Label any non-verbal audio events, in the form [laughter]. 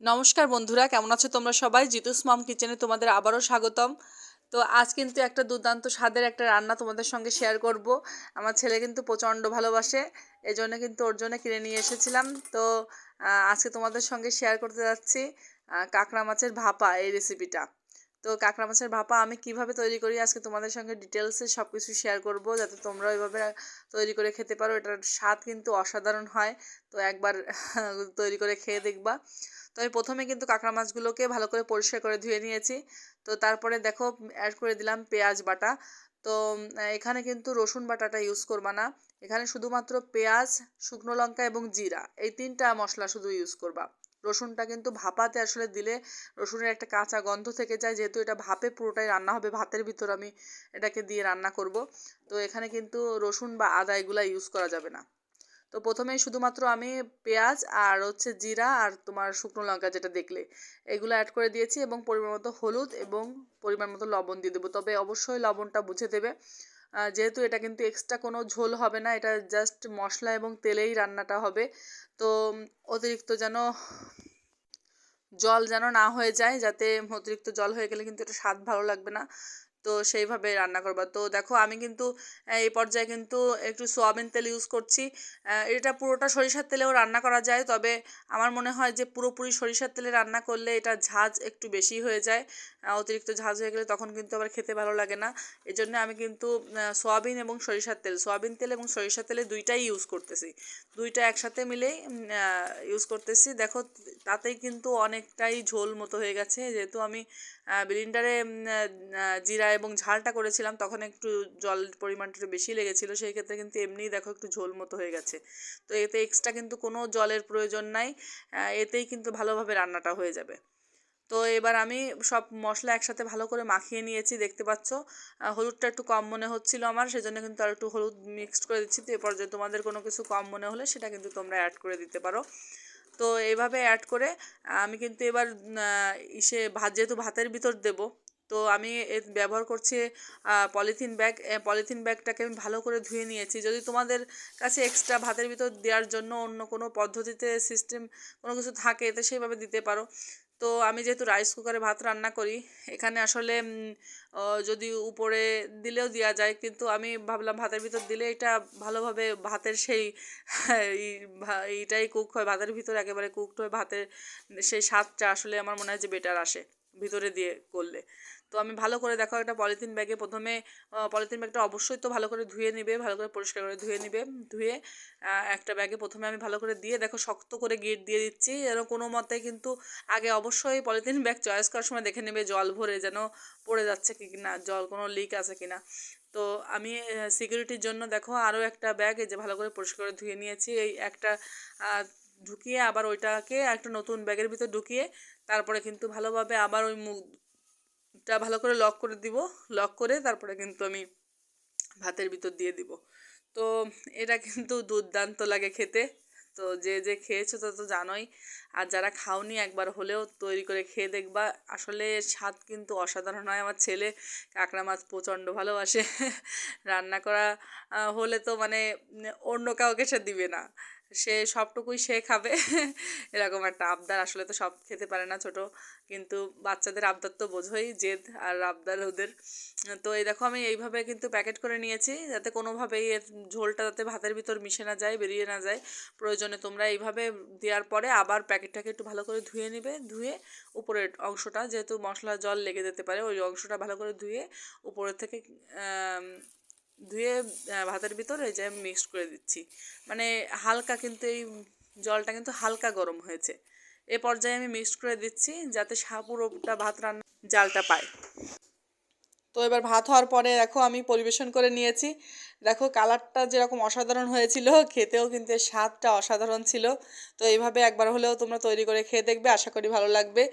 নমস্কার বন্ধুরা, কেমন আছো তোমরা সবাই? জিতুস মম কিচেনে তোমাদের আবারও স্বাগতম। তো আজ কিন্তু একটা দুর্দান্ত স্বাদের একটা রান্না তোমাদের সঙ্গে শেয়ার করব। আমার ছেলে কিন্তু প্রচণ্ড ভালোবাসে এই জন্য কিন্তু ওর জন্য কিনে নিয়ে এসেছিলাম। তো আজকে তোমাদের সঙ্গে শেয়ার করতে যাচ্ছি কাঁকড়া মাছের ভাপা এই রেসিপিটা তো কাঁকড়া মাছের ভাপা আমি কীভাবে তৈরি করি আজকে তোমাদের সঙ্গে ডিটেলসে সব কিছু শেয়ার করব যাতে তোমরা ওইভাবে তৈরি করে খেতে পারো। এটার স্বাদ কিন্তু অসাধারণ হয়। তো একবার [laughs] তৈরি করে খেয়ে দেখবা। তো আমি প্রথমে কিন্তু কাঁকড়া মাছগুলোকে ভালো করে পরিষ্কার করে ধুয়ে নিয়েছি। তো তারপরে দেখো অ্যাড করে দিলাম পেঁয়াজ বাটা। তো এখানে কিন্তু রসুন বাটাটা ইউজ করবা না। এখানে শুধুমাত্র পেঁয়াজ, শুকনো লঙ্কা এবং জিরা। এই তিনটা মশলা শুধু ইউজ করবা। রসুনটা কিন্তু ভাপাতে আসলে দিলে রসুনের একটা কাঁচা গন্ধ থেকে যায়। যেহেতু এটা ভাপে পুরোটাই রান্না হবে, ভাতের ভিতর আমি এটাকে দিয়ে রান্না করব। তো এখানে কিন্তু রসুন বা আদা এগুলা ইউজ করা যাবে না। তো প্রথমেই শুধুমাত্র আমি পেঁয়াজ আর হচ্ছে জিরা আর তোমার শুকনো লঙ্কা যেটা দেখলে, এগুলো অ্যাড করে দিয়েছি এবং পরিমাণ মতো হলুদ এবং পরিমাণ মতো লবণ দিয়ে দেবো। তবে অবশ্যই লবণটা বুঝে দেবে। যেহেতু এটা কিন্তু এক্সট্রা কোনো ঝোল হবে না, এটা জাস্ট মশলা এবং তেলেই রান্নাটা হবে। তো অতিরিক্ত যেন জল যেন না হয়ে যায়, যাতে অতিরিক্ত জল হয়ে গেলে কিন্তু এটা স্বাদ ভালো লাগবে না। তো সেইভাবে রান্না করবা। তো দেখো আমি কিন্তু এই পর্যায়ে কিন্তু একটু সোয়াবিন তেল ইউজ করছি। এটা পুরোটা সরিষার তেলেও রান্না করা যায়। তবে আমার মনে হয় যে পুরোপুরি সরিষার তেলে রান্না করলে এটা ঝাঁজ একটু বেশি হয়ে যায়। অতিরিক্ত ঝাঁজ হয়ে গেলে তখন কিন্তু আবার খেতে ভালো লাগে না। এই জন্য আমি কিন্তু সোয়াবিন এবং সরিষার তেল, সোয়াবিন তেল এবং সরিষার তেলে দুইটাই ইউজ করতেছি। দুইটা একসাথে মিলেই ইউজ করতেছি। দেখো, তাতেই কিন্তু অনেকটাই ঝোল মতো হয়ে গেছে। যেহেতু আমি ব্লিন্ডারে জিরা এবং ঝালটা করেছিলাম, তখন একটু জল পরিমাণটা একটু বেশি লেগেছিলো, সেই ক্ষেত্রে কিন্তু এমনিই দেখো একটু ঝোল মতো হয়ে গেছে। তো এতে এক্সট্রা কিন্তু কোনো জলের প্রয়োজন নাই এতেই কিন্তু ভালোভাবে রান্নাটা হয়ে যাবে। তো এবার আমি সব মশলা একসাথে ভালো করে মাখিয়ে নিয়েছি, দেখতে পাচ্ছ হলুদটা একটু কম মনে হচ্ছিল আমার, সেজন্য কিন্তু আর একটু হলুদ মিক্সড করে দিচ্ছি। তো এরপর যদি তোমাদের কোনো কিছু কম মনে হলে সেটা কিন্তু তোমরা অ্যাড করে দিতে পারো। তো এভাবে অ্যাড করে, আমি কিন্তু এবার ইসে ভাত যেহেতু ভাতের ভিতর দেব, তো আমি এর ব্যবহার করছি পলিথিন ব্যাগ পলিথিন ব্যাগটাকে আমি ভালো করে ধুয়ে নিয়েছি। যদি তোমাদের কাছে এক্সট্রা ভাতের ভিতর দেওয়ার জন্য অন্য কোনো পদ্ধতিতে সিস্টেম কোনো কিছু থাকে, তো সেইভাবে দিতে পারো। তো আমি যেহেতু রাইস কুকারে ভাত রান্না করি, এখানে আসলে যদি উপরে দিলেও দেওয়া যায়, কিন্তু আমি ভাবলাম ভাতের ভিতর দিলে এটা ভালোভাবে ভাতের সেই এইটাই কুক হয়, ভাতের ভিতর একেবারে কুকড হয়, ভাতের সেই স্বাদটা আসলে আমার মনে হয় যে বেটার আসে। ভিতরে দিয়ে করলে। তো আমি ভালো করে দেখো একটা পলিথিন ব্যাগে প্রথমে পলিথিন ব্যাগটা অবশ্যই তো ভালো করে ধুয়ে নিবে, ভালো করে পরিষ্কার করে ধুয়ে নিবে, ধুয়ে একটা ব্যাগে প্রথমে আমি ভালো করে দিয়ে দেখো শক্ত করে গিট দিয়ে দিচ্ছি। যেন কোনো মতে কিন্তু আগে অবশ্যই পলিথিন ব্যাগ চয়েস করার সময় দেখে নেবে জল ভরে যেন পড়ে যাচ্ছে কি না, জল কোনো লিক আছে কি না। তো আমি সিকিউরিটির জন্য দেখো আরও একটা ব্যাগ, এই যে ভালো করে পরিষ্কার করে ধুয়ে নিয়েছি। এই একটা ঢুকিয়ে আবার ওইটাকে একটা নতুন ব্যাগের ভিতর ঢুকিয়ে তারপরে কিন্তু ভালোভাবে আবার ওই মুখটা ভালো করে লক করে দিব। লক করে তারপরে কিন্তু আমি ভাতের ভিতর দিয়ে দিব। তো এটা কিন্তু দুর্দান্ত লাগে খেতে। তো যে যে খেয়েছো তা তো জানোই। আর যারা খাওনি একবার হলেও তৈরি করে খেয়ে দেখবা। আসলে স্বাদ কিন্তু অসাধারণ হয়। আমার ছেলে কাঁকড়া মাছ প্রচণ্ড ভালোবাসে। [laughs] রান্না করা হলে তো মানে অন্য কাউকে সে দিবে না। সে সবটুকুই সে খাবে। [laughs] এরকম একটা আবদার। আসলে তো সব খেতে পারে না ছোট। কিন্তু বাচ্চাদের আবদার তো বোঝোই, জেদ আর আবদার ওদের। তো এই দেখো, আমি এইভাবে কিন্তু প্যাকেট করে নিয়েছি যাতে কোনোভাবেই এর ঝোলটা যাতে ভাতের ভিতর মিশে না যায়, বেরিয়ে না যায়। প্রয়োজনে তোমরা এইভাবে দেওয়ার পরে আবার প্যাকেটটাকে একটু ভালো করে ধুয়ে নেবে। ধুয়ে উপরের অংশটা, যেহেতু মশলা জল লেগে যেতে পারে, ওই অংশটা ভালো করে ধুয়ে উপরের থেকে ধুয়ে ভাতের ভিতরে যে আমি মিক্সড করে দিচ্ছি। মানে হালকা কিন্তু এই জলটা কিন্তু হালকা গরম হয়েছে। এ পর্যায়ে আমি মিক্সড করে দিচ্ছি যাতে সা- পুরোটা ভাত রান্না জালটা পায়। তো এবার ভাত হওয়ার পরে দেখো আমি পরিবেশন করে নিয়েছি। দেখো কালারটা যেরকম অসাধারণ হয়েছিল, খেতেও কিন্তু স্বাদটা অসাধারণ ছিল। তো এইভাবে একবার হলেও তোমরা তৈরি করে খেয়ে দেখবে, আশা করি ভালো লাগবে।